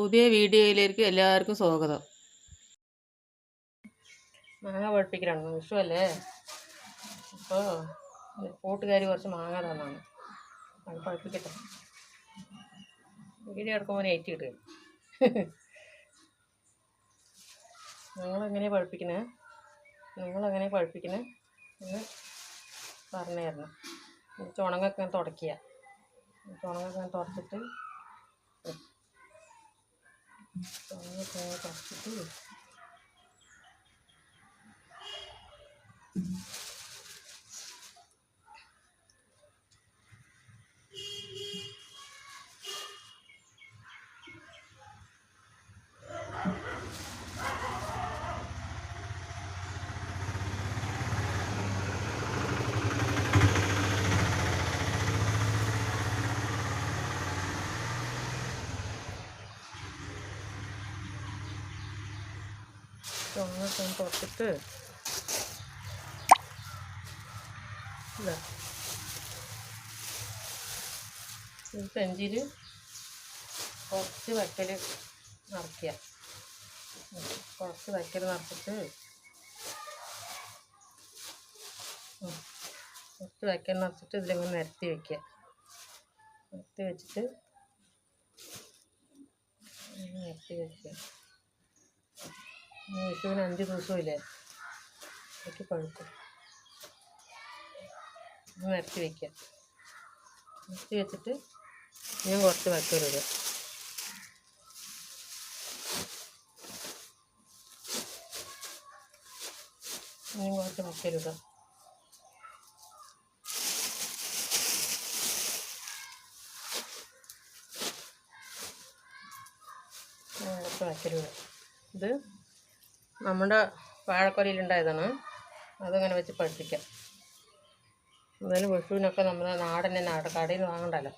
പുതിയ വീഡിയോയിലേക്ക് എല്ലാവർക്കും സ്വാഗതം. മാങ്ങ പഴുപ്പിക്കലാണ്. വിഷുവല്ലേ അപ്പോൾ കൂട്ടുകാർ കുറച്ച് മാങ്ങ തന്നാണ്. അത് പഴുപ്പിക്കട്ടെ. വീഡിയോ എടുക്കുമ്പോൾ ഏറ്റി കിട്ടുക നിങ്ങളെങ്ങനെയാണ് പഴുപ്പിക്കുന്നത് എങ്ങനെ പഴുപ്പിക്കുന്നത് എന്ന് പറഞ്ഞു തരണം ചുണങ്ങൊക്കെ തുടക്കുക ചുണങ്ങൊക്കെ തുടച്ചിട്ട് ചുണങ്ങൊക്കെ തുടച്ചിട്ട് ചുണങ്ങൊക്കെ തുടച്ചിട്ട് ഇതാ പെഞ്ചിൽ കുറച്ച് വയ്ക്കൽ നിറയ്ക്കുക കുറച്ച് വയ്ക്കൽ നിറച്ചിട്ട്. കുറച്ച് വയ്ക്കൽ നിറച്ചിട്ട് ഇതിലിങ്ങനെ നിരത്തി വയ്ക്കുക നിരത്തി വെച്ചിട്ട് നിരത്തി വയ്ക്കുക വിഷുവിന് അഞ്ച് ദിവസമില്ലേ? എനിക്ക് പഴുക്കും നിരത്തി വയ്ക്കാം നിരത്തി വെച്ചിട്ട് ഞാൻ കുറച്ച് വയ്ക്കരുത് ഞാൻ കുറച്ച് വയ്ക്കരുത് കുറച്ച് വയ്ക്കരുത് ഇത് നമ്മുടെ വാഴക്കൊലയിലുണ്ടായതാണ്. അതങ്ങനെ വെച്ച് പഠിപ്പിക്കാം എന്തായാലും വിഷുവിനൊക്കെ നമ്മുടെ നാടൻ തന്നെ നാടൻ കടയിൽ നിന്ന് വാങ്ങണ്ടല്ലോ.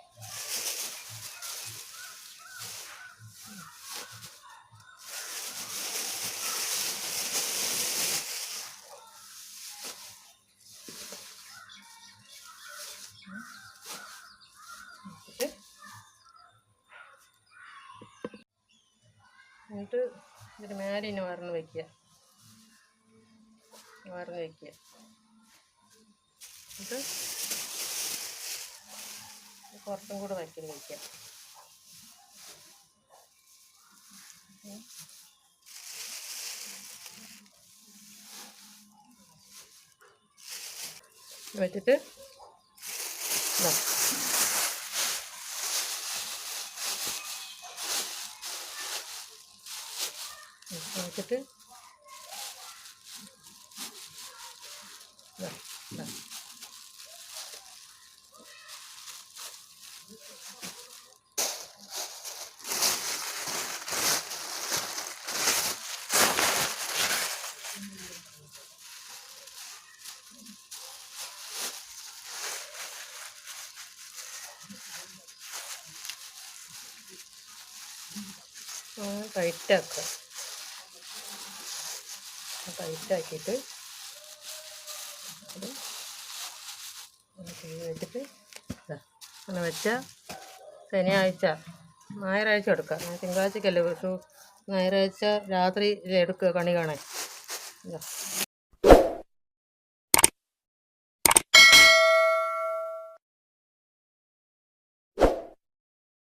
എന്നിട്ട് എന്നിട്ട് മേലെ ഇനി വറന്ന് വയ്ക്കുക വറന്ന് വയ്ക്കുക എന്നിട്ട് കുറച്ചും കൂടെ വയ്ക്കൽ വയ്ക്കുക. വെച്ചിട്ട് ഇതാ വെച്ചിട്ട് ഇതാ, ഇതാ. ടൈറ്റാക്കിയിട്ട് കീഴ് വെച്ചിട്ട് ഇതാ അങ്ങനെ വെച്ചാൽ ശനിയാഴ്ച ഞായറാഴ്ച എടുക്കാം. ഞാൻ തിങ്കളാഴ്ചക്കല്ലേ പക്ഷു ഞായറാഴ്ച രാത്രി എടുക്കുക കണി കാണാൻ. ഇതാ.